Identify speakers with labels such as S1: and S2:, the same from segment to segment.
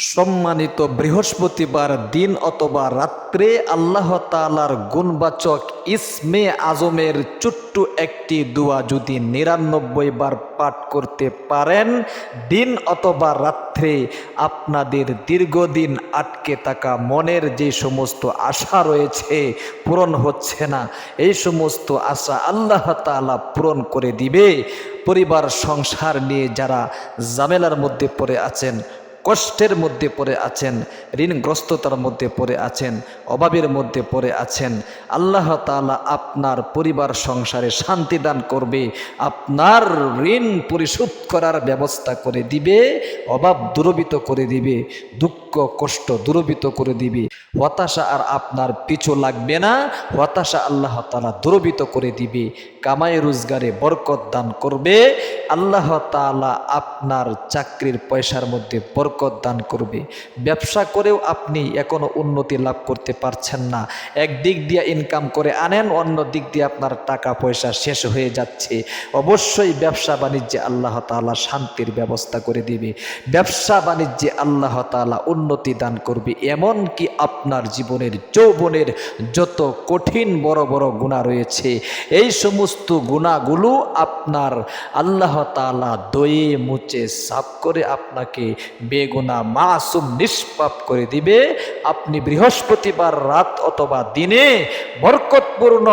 S1: সম্মানিত বৃহস্পতিবার দিন অথবা রাত্রে আল্লাহ তালার গুণবাচক ইসমে আজমের ছোট্ট একটি দোয়া যদি নিরানব্বই বার পাঠ করতে পারেন, দিন অথবা রাত্রে আপনাদের দীর্ঘদিন আটকে থাকা মনের যে সমস্ত আশা রয়েছে পূরণ হচ্ছে না। এই সমস্ত আশা আল্লাহ তালা পূরণ করে দিবে। পরিবার, সংসার নিয়ে যারা জামেলার মধ্যে পড়ে আছেন কষ্টের মধ্যে পড়ে আছেন, ঋণগ্রস্ততার মধ্যে পড়ে আছেন, অভাবের মধ্যে পড়ে আছেন। আল্লাহ তালা আপনার পরিবার সংসারে শান্তি দান করবে, আপনার ঋণ পরিশোধ করার ব্যবস্থা করে দিবে, অভাব দূরবিত করে দিবে, দুঃখ কষ্ট দূরবিত করে দিবে। হতাশা আর আপনার পিছু লাগবে না। হতাশা আল্লাহ তালা দূরবিত করে দিবে। কামাই রোজগারে বরকত দান করবে। আল্লাহ তাআলা আপনার চাকরির পয়সার মধ্যে বরকত দান করবে। ব্যবসা করেও আপনি এখনও উন্নতি লাভ করতে পারছেন না। এক দিক দিয়ে ইনকাম করে আনেন, অন্য দিক দিয়ে আপনার টাকা পয়সা শেষ হয়ে যাচ্ছে। অবশ্যই ব্যবসা বাণিজ্যে আল্লাহ তাআলা শান্তির ব্যবস্থা করে দিবে। ব্যবসা বাণিজ্যে আল্লাহ তাআলা উন্নতি দান করবে। এমন কি আপনার জীবনের যৌবনের যত কঠিন বড় বড় গুণা রয়েছে, এই সমস্ত গুণাগুলো আপনার আল্লাহ তাআলা দয়ে মুচে সাফ করে আপনাকে বেগুনা মাসুম নিষ্পাপ করে দিবে। আপনি বৃহস্পতিবার রাত অথবা দিনে বরকতপূর্ণ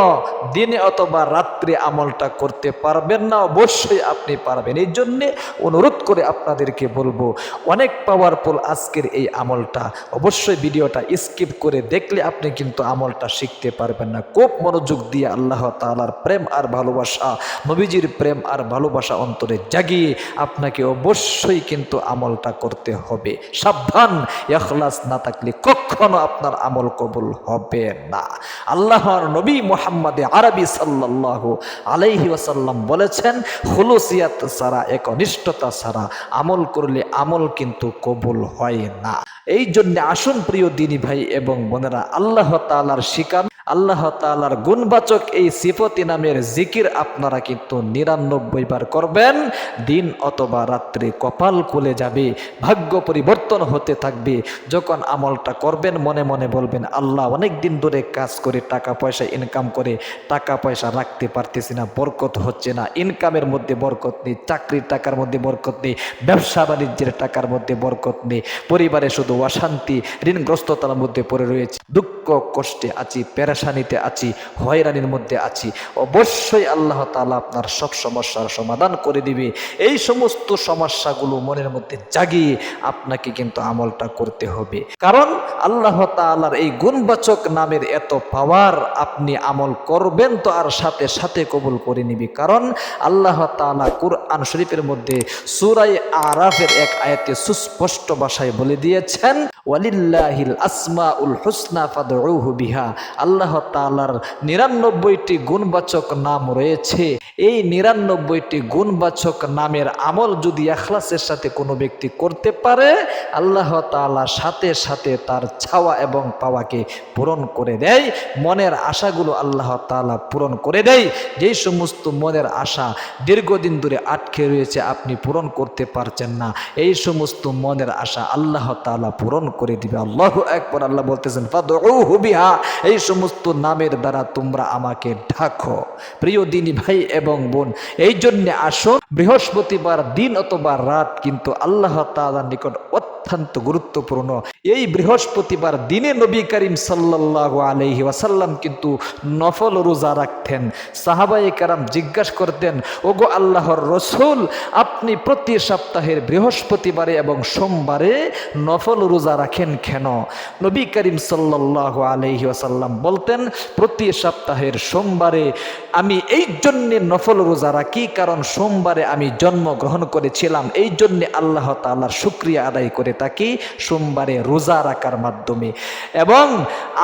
S1: দিনে অথবা রাত্রে আমলটা করতে পারবেন না, অবশ্যই আপনি পারবেন। এই জন্যে অনুরোধ করে আপনাদেরকে বলব, অনেক পাওয়ারফুল আজকের এই আমলটা অবশ্যই ভিডিওটা স্কিপ করে দেখলে আপনি কিন্তু আমলটা শিখতে পারবেন না। খুব মনোযোগ দিয়ে আল্লাহ তালার প্রেম আর ভালোবাসা, নবীজির প্রেম আর ভালোবাসা অন্তরে জাগিয়ে আপনাকে অবশ্যই কিন্তু আমলটা করতে হবে। সাবধান এখলাস না থাকলে কখনো আপনার আমল কবুল হবে না। আল্লাহর নবী মোহাম্মদে আরবি সাল্লাহ আলাইহি ওয়াসাল্লাম বলেছেন, হুলুসিয়াত ছাড়া, একনিষ্ঠতা ছাড়া আমল করলে আমল কিন্তু কবুল হয় না। এই জন্য আসুন প্রিয় দিনী ভাই এবং বোনেরা আল্লাহ তালার শিকার আল্লাহ তাআলার গুণবাচক এই সিফতি নামের জিকির আপনারা কিন্তু নিরানব্বই বার করবেন, দিন অথবা রাত্রে কপাল খুলে যাবে, ভাগ্য পরিবর্তন হতে থাকবে। যখন আমলটা করবেন, মনে মনে বলবেন, আল্লাহ অনেক দিন ধরে কাজ করে টাকা পয়সা ইনকাম করে, টাকা পয়সা রাখতে পারতেছি না, বরকত হচ্ছে না। ইনকামের মধ্যে বরকত নেই, চাকরির টাকার মধ্যে বরকত নেই, ব্যবসা বাণিজ্যের টাকার মধ্যে বরকত নেই। পরিবারে শুধু অশান্তি, ঋণগ্রস্ততার মধ্যে পড়ে রয়েছে, দুঃখ, কষ্টে আছি পেরেশানিতে আছি, হয়রানির মধ্যে আছি। অবশ্যই আল্লাহ তাআলা আপনার সব সমস্যার সমাধান করে দিবে। এই সমস্ত সমস্যাগুলো মনের মধ্যে জাগিয়ে আপনাকে কিন্তু আমলটা করতে হবে। কারণ আল্লাহ তাআলার এই গুণবাচক নামের এত পাওয়ার আপনি আমল করবেন তো আর সাথে সাথে কবুল করে নিবি। কারণ আল্লাহ তাআলা কুরআন শরীফের মধ্যে সুরাই আরাফের এক আয়াতে সুস্পষ্ট ভাষায় বলে দিয়েছেন ওয়ালিল্লাহিল আসমাউল হুসনা ফাদউহু বিহা। আল্লাহ তাআলার নিরানব্বইটি গুণবাচক নাম রয়েছে। এই নিরানব্বইটি গুণবাচক নামের আমল যদি এখলাসের সাথে কোনো ব্যক্তি করতে পারে, আল্লাহ তাআলা সাথে সাথে তার ছাওয়া এবং পাওয়াকে পূরণ করে দেয়। মনের আশাগুলো আল্লাহ তাআলা পূরণ করে দেয়। যেই সমস্ত মনের আশা দীর্ঘদিন ধরে আটকে রয়েছে, আপনি পূরণ করতে পারছেন না। এই সমস্ত মনের আশা আল্লাহ তাআলা পূরণ করে দিবে। আল্লাহ একবার আল্লাহ বলতেছেন বিহা এই সমস্ত নামের দ্বারা তোমরা আমাকে ঢাকো। প্রিয় দিনী ভাই এবং বোন, এই জন্যে আসো, বৃহস্পতিবার দিন অথবা রাত কিন্তু আল্লাহ তাআলার নিকট অত্যন্ত গুরুত্বপূর্ণ। এই বৃহস্পতিবার দিনে নবী করিম সাল্লাহ আলহি ওয়াসাল্লাম কিন্তু নফল রোজা রাখতেন। সাহাবাই কারাম জিজ্ঞাসা করতেন, ওগো আল্লাহর রসুল, আপনি প্রতি সপ্তাহের বৃহস্পতিবারে এবং সোমবারে নফল রোজা কেন? নবী করিম সাল্লাহ আলহি ওয়াসাল্লাম বলতেন, প্রতি সপ্তাহের সোমবারে আমি এই জন্যে নফল রোজা রাখি, কারণ সোমবারে আমি জন্মগ্রহণ করেছিলাম, এই জন্যে আল্লাহ তাআলার শুক্রিয়া আদায় করে থাকি সোমবারে রোজা রাখার মাধ্যমে। এবং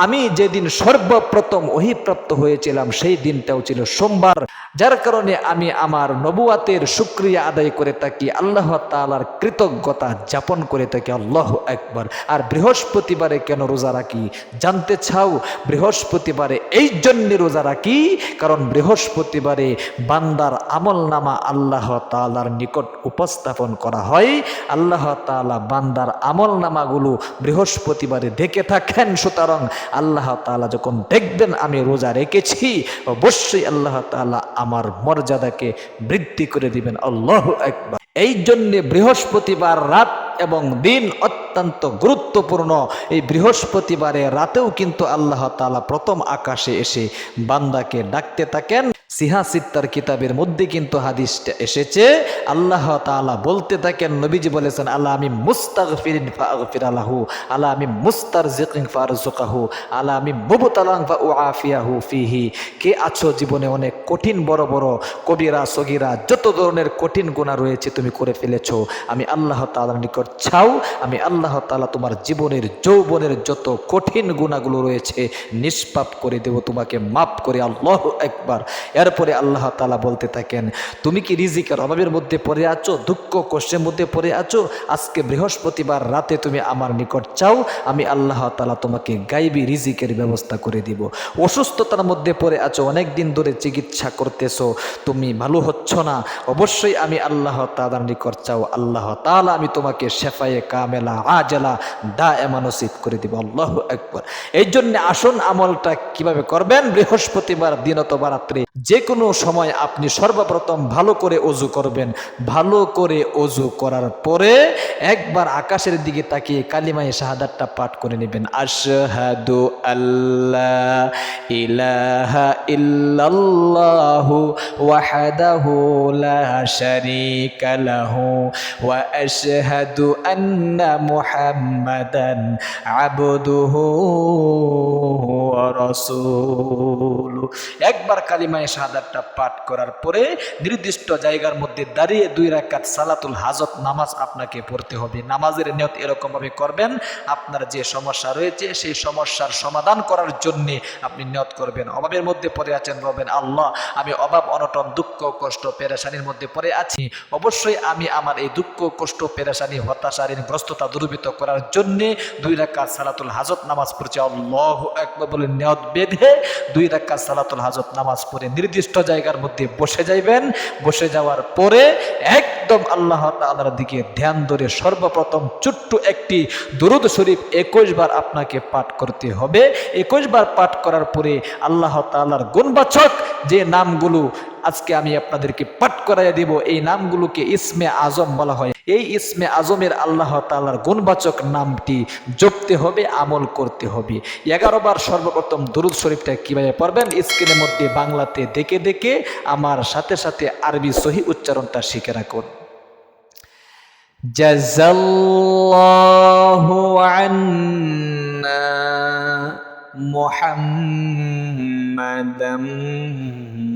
S1: আমি যেদিন সর্বপ্রথম অহিপ্রাপ্ত হয়েছিলাম, সেই দিনটাও ছিল সোমবার যার কারণে আমি আমার নবুয়াতের শুক্রিয়া আদায় করে থাকি, আল্লাহ তালার কৃতজ্ঞতা যাপন করে থাকি, আল্লাহ একবার আর বৃহস্পতিবারে কেন রোজা রাখি? জানতে চাও, বৃহস্পতিবারে এই জন্যে রোজা রাখি, কারণ বৃহস্পতিবারে বান্দার আমল নামা আল্লাহ তালার নিকট উপস্থাপন করা হয়। আল্লাহ তালা বান্দার আমল নামাগুলো বৃহস্পতিবারে দেখে থাকেন, সুতরাং আল্লাহ তালা যখন দেখবেন আমি রোজা রেখেছি, অবশ্যই আল্লাহ তালা আমার মর্যাদাকে বৃদ্ধি করে দিবেন। আল্লাহ একবার এই জন্যে বৃহস্পতিবার রাত এবং দিন অত্যন্ত গুরুত্বপূর্ণ। এই বৃহস্পতিবারে রাতেও কিন্তু আল্লাহ তালা প্রথম আকাশে এসে বান্দাকে ডাকতে থাকেন। সিহা সিত্তার কিতাবের মধ্যে কিন্তু হাদিসটা এসেছে, আল্লাহ তাআলা বলতে থাকেন, নবীজি বলেছেন আল্লাহ আমি মুস্তাক ফিরিন আলাহু আল্লাহ আমি মুস্তারজিকিন ফারজুকাহু আল্লাহ আমি মুবতালাং ফা উআফিয়াহু ফিহি। কে আছো জীবনে অনেক কঠিন, বড় বড়, কবিরা, সগিরা, যত ধরনের কঠিন গুণা রয়েছে তুমি করে ফেলেছো। আমি আল্লাহ তাআলার নিকট চাও আমি আল্লাহ তালা তোমার জীবনের যৌবনের যত কঠিন গুণাগুলো রয়েছে নিষ্পাপ করে দেব, তোমাকে মাফ করে আল্লাহ একবার এরপরে আল্লাহ তালা বলতে থাকেন, তুমি কি রিজিকের অভাবের মধ্যে পড়ে আছো, দুঃখ কষ্টের মধ্যে পড়ে আছো? আজকে বৃহস্পতিবার রাতে তুমি আমার নিকট চাও, আমি আল্লাহ তালা তোমাকে গাইবি রিজিকের ব্যবস্থা করে দিব। অসুস্থতার মধ্যে পড়ে আছো অনেক দিন ধরে চিকিৎসা করতেছো, তুমি ভালো হচ্ছ না। অবশ্যই আমি আল্লাহ তালার নিকট চাও, আল্লাহ তালা আমি তোমাকে শেফায়ে কামেলা, আজেলা দা এমানসিদ করে দিব। আল্লাহ একবার এই জন্য আসুন আমলটা কীভাবে করবেন? বৃহস্পতিবার দিন অথবা রাত্রে যে কোনো সময় আপনি সর্বপ্রথম ভালো করে অজু করবেন। ভালো করে অজু করার পরে একবার আকাশের দিকে তাকিয়ে কালিমায় শাহাদাতটা পাঠ করে নেবেন। আশহাদু আল্লাহ ইলাহা ইল্লাল্লাহু ওয়াহদাহু লা শারীকা লাহু ওয়া আশহাদু মুহাম্মাদান আবদুহু ওয়া একবার কালিমায়ে শাহাদাতটা পাঠ করার পরে নির্দিষ্ট জায়গার মধ্যে দাঁড়িয়ে দুই রাকাত সালাতুল হাজত নামাজ আপনাকে পড়তে হবে। নামাজের নিয়ত এরকমভাবে করবেন, আপনার যে সমস্যা রয়েছে সেই সমস্যার সমাধান করার জন্য আপনি নিয়ত করবেন। অভাবের মধ্যে পড়ে আছেন বলবেন আল্লাহ, আমি অভাব, অনটন, দুঃখ, কষ্ট, পেরেশানির মধ্যে পড়ে আছি। অবশ্যই আমি আমার এই দুঃখ, কষ্ট, পেরেশানি হতাশা ঋণগ্রস্ততা দূরীভূত করার জন্য দুই রাকাত সালাতুল হাজত নামাজ পড়ছি। আল্লাহ একবার বলে নিয়ত বেঁধে দুই রাকাত সালাতুল হাজত নামাজ পড়ে নির্দিষ্ট জায়গার মধ্যে বসে যাইবেন। বসে যাওয়ার পরে একদম আল্লাহ তাআলার দিকে ধ্যান ধরে সর্বপ্রথম ছোট্ট একটি দুরুদ শরীফ একুশ বার আপনাকে পাঠ করতে হবে। একুশ বার পাঠ করার পরে আল্লাহ তাআলার গুণবাচক যে নামগুলো আজকে আমি আপনাদেরকে পাঠ করাইয়া দিব। এই নামগুলোকে ইসমে আজম বলা হয়। এই ইসমে আজমের আল্লাহ তাআলার গুণবাচক নামটি জপতে হবে, আমল করতে হবে। এগারো বার সর্বপ্রথম দুরুদ শরীফটা কীভাবে পড়বেন? স্ক্রিনের মধ্যে বাংলাতে দেখে দেখে আমার সাথে সাথে আরবি সহি উচ্চারণটা শিখে রাখুন। মুহাম্মাদাম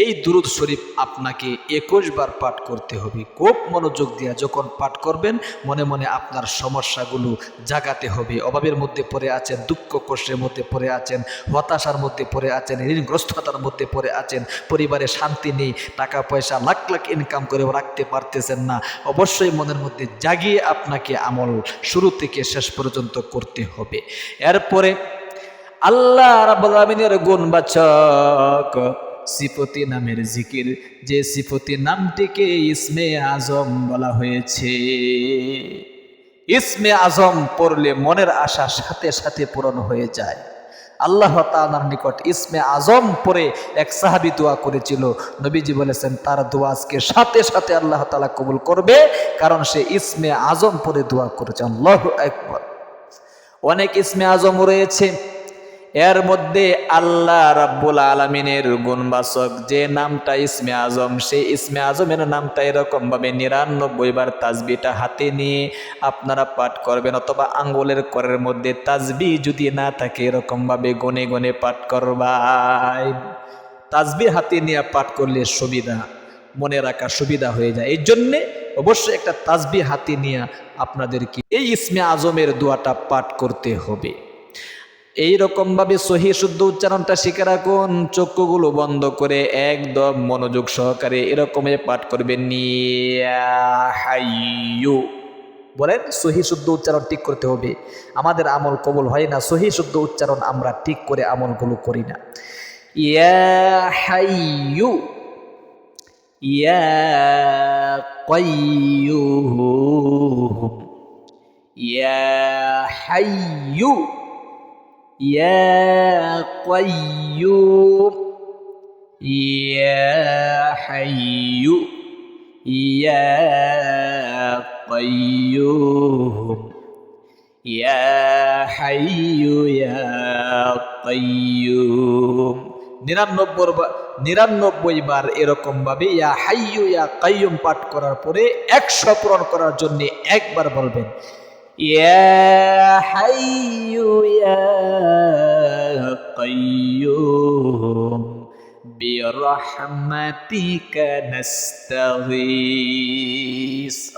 S1: এই দুরুদ শরীফ আপনাকে একুশ বার পাঠ করতে হবে। খুব মনোযোগ দিয়া যখন পাঠ করবেন, মনে মনে আপনার সমস্যাগুলো জাগাতে হবে। অভাবের মধ্যে পড়ে আছেন, দুঃখ কষ্টের মধ্যে পড়ে আছেন, হতাশার মধ্যে পড়ে আছেন, ঋণগ্রস্ততার মধ্যে পড়ে আছেন, পরিবারে শান্তি নেই, টাকা পয়সা লাখ লাখ ইনকাম করেও রাখতে পারতেছেন না। অবশ্যই মনের মধ্যে জাগিয়ে আপনাকে আমল শুরু থেকে শেষ পর্যন্ত করতে হবে। এরপরে আল্লাহ রাব্বুল আমিনের গুণবাচক সিফতি নামের জিকির, যে সিফতি নামটিকে ইসমে আজম বলা হয়েছে। ইসমে আজম পড়লে মনের আশা সাথে সাথে পূরণ হয়ে যায়। আল্লাহ তাআলার নিকট ইসমে আজম পরে এক সাহাবি দোয়া করেছিল। নবীজি বলেছেন, তার দোয়া আজকে সাথে সাথে আল্লাহ তালা কবুল করবে, কারণ সে ইসমে আজম পরে দোয়া করেছে। আল্লাহ একবার অনেক ইসমে আজম রয়েছে। এর মধ্যে আল্লাহ রাব্বুল আলমিনের গুণবাচক যে নামটা ইসমে আজম, সেই ইসমে আজমের নামটা এরকমভাবে নিরানব্বই বার তাজবিটা হাতে নিয়ে আপনারা পাঠ করবেন অথবা আঙ্গুলের করের মধ্যে তাজবি যদি না থাকে এরকমভাবে গনে গনে পাঠ করবাই। তাজবি হাতে নিয়ে পাঠ করলে সুবিধা, মনে রাখা সুবিধা হয়ে যায়। এই জন্যে অবশ্যই একটা তাজবি হাতে নিয়ে আপনাদেরকে এই ইসমে আজমের দোয়াটা পাঠ করতে হবে। এই ভাবে সহি শুদ্ধ উচ্চারণটা শিখে রাখুন, চক্ষুগুলো বন্ধ করে একদম মনোযোগ সহকারে এরকম পাঠ করবেন। হাইয়ু। বলেন, সহি শুদ্ধ উচ্চারণ ঠিক করতে হবে। আমাদের আমল কবল হয় না, সহি শুদ্ধ উচ্চারণ আমরা ঠিক করে আমলগুলো করি না। ইয়া ইয়া qayyum ইয়া হাইয়ু। يا قيوم يا حي يا قيوم يا حي يا قيوم নিরানব্বই নিরানব্বই বার এরকম ভাবে ইয়া হাইয়ু ইয়া কাইয়ুম পাঠ করার পরে একশো পূরণ করার জন্য একবার বলবেন يا حي يا قيوم برحمتك نستغيث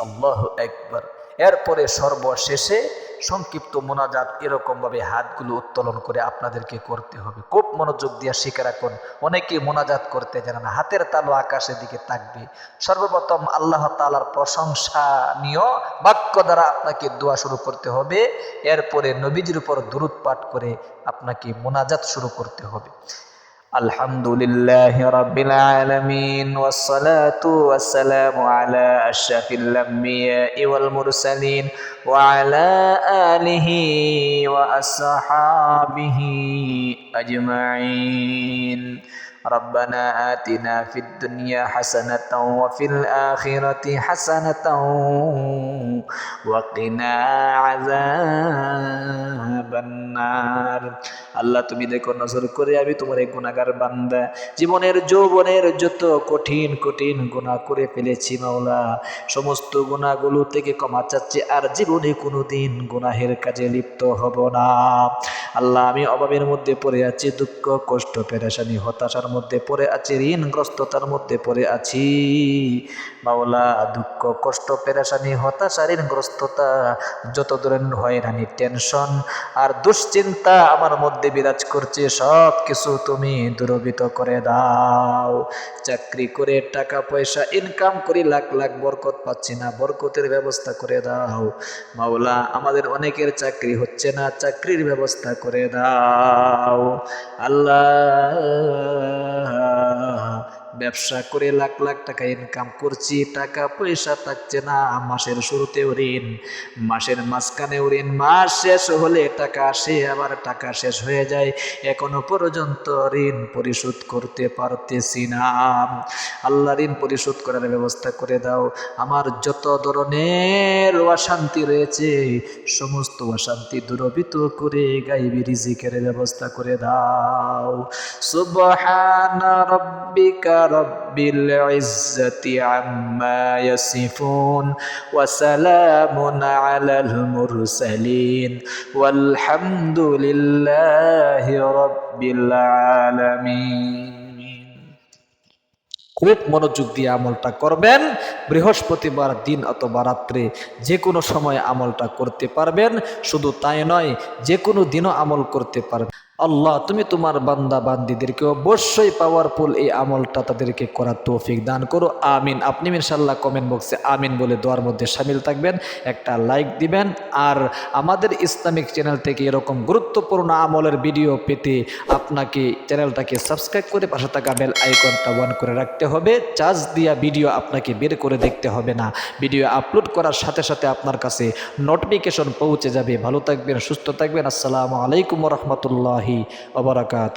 S1: الله أكبر এরপরে সর্বশেষে সংক্ষিপ্ত মোনাজাত এরকমভাবে হাতগুলো উত্তোলন করে আপনাদেরকে করতে হবে। খুব মনোযোগ দিয়ে শিখে রাখুন। অনেকে মোনাজাত করতে জানে না। হাতের তালু আকাশের দিকে থাকবে সর্বপ্রথম আল্লাহ তালার প্রশংসানীয় বাক্য দ্বারা আপনাকে দোয়া শুরু করতে হবে। এরপরে নবীজির উপর দূরত পাঠ করে আপনাকে মোনাজাত শুরু করতে হবে। الحمد لله رب العالمين والصلاة والسلام على أشرف الأنبياء والمرسلين وعلى آله وأصحابه أجمعين. ربنا آتنا في الدنيا حسنة وفي الآخرة حسنة وقنا عذاب النار আল্লাহ তুমি দেখো নজর করে আমি তোমার এই গুণাগার বান্দা জীবনের যৌবনের যত কঠিন কঠিন গুণা করে ফেলেছি মাওলা সমস্ত গুণাগুলো থেকে ক্ষমা চাচ্ছি আর জীবনে কোনোদিন গুনাহের কাজে লিপ্ত হব না আল্লাহ আমি অভাবের মধ্যে পড়ে আছি দুঃখ কষ্ট পেরেশানি হতাশার মধ্যে পড়ে আছি, ঋণগ্রস্ততার মধ্যে পড়ে আছি। মাওলা, দুঃখ, কষ্ট, পেরেশানি, হতাশা, ঋণগ্রস্ততা, যত ধরনের হয়রানি, টেনশন আর দুশ্চিন্তা আমার মধ্যে বিরাজ করছে সব কিছু তুমি দূরবিত করে দাও। চাকরি করে টাকা, পয়সা ইনকাম করি, লাখ লাখ বরকত পাচ্ছি না, বরকতের ব্যবস্থা করে দাও। মাওলা, আমাদের অনেকের চাকরি হচ্ছে না, চাকরির ব্যবস্থা করে দাও। আল্লাহ إلها ব্যবসা করে লাখ লাখ টাকা ইনকাম করছি, টাকা পয়সা থাকছে না, মাসের শুরুতেও ঋণ, মাসের মাঝখানেও ঋণ, মাস শেষ হলে টাকা আসে, আবার টাকা শেষ হয়ে যায়, এখনও পর্যন্ত ঋণ পরিশোধ করতে পারতেছি না। আল্লাহ ঋণ পরিশোধ করার ব্যবস্থা করে দাও। আমার যত ধরনের অশান্তি রয়েছে, সমস্ত অশান্তি দূরবিত করে গাইবি রিজিকের ব্যবস্থা করে দাও। সুবহানা রব্বিকা رب العزة عما يصفون وسلام على المرسلين والحمد لله رب العالمين খুব মনোযোগ দিয়ে আমলটা করবেন বৃহস্পতিবার দিন অথবা রাত্রে যে কোনো সময় আমলটা করতে পারবেন শুধু তাই নয় যে কোনো দিনও আমল করতে পারবেন আল্লাহ, তুমি তোমার বান্দা বান্দিদেরকে অবশ্যই পাওয়ারফুল এই আমলটা তাদেরকে করার তৌফিক দান করো। আমিন। আপনি ইনশাল্লাহ কমেন্ট বক্সে আমিন বলে দোয়ার মধ্যে সামিল থাকবেন। একটা লাইক দিবেন। আর আমাদের ইসলামিক চ্যানেল থেকে এরকম গুরুত্বপূর্ণ আমলের ভিডিও পেতে আপনাকে চ্যানেলটাকে সাবস্ক্রাইব করে পাশে থাকা বেল আইকনটা অন করে রাখতে হবে। চার্জ দিয়া ভিডিও আপনাকে বের করে দেখতে হবে না। ভিডিও আপলোড করার সাথে সাথে আপনার কাছে নোটিফিকেশন পৌঁছে যাবে। ভালো থাকবেন, সুস্থ থাকবেন। আসসালামু আলাইকুম রহমতুল্লাহি वरहमतुल्लाहि वबरकत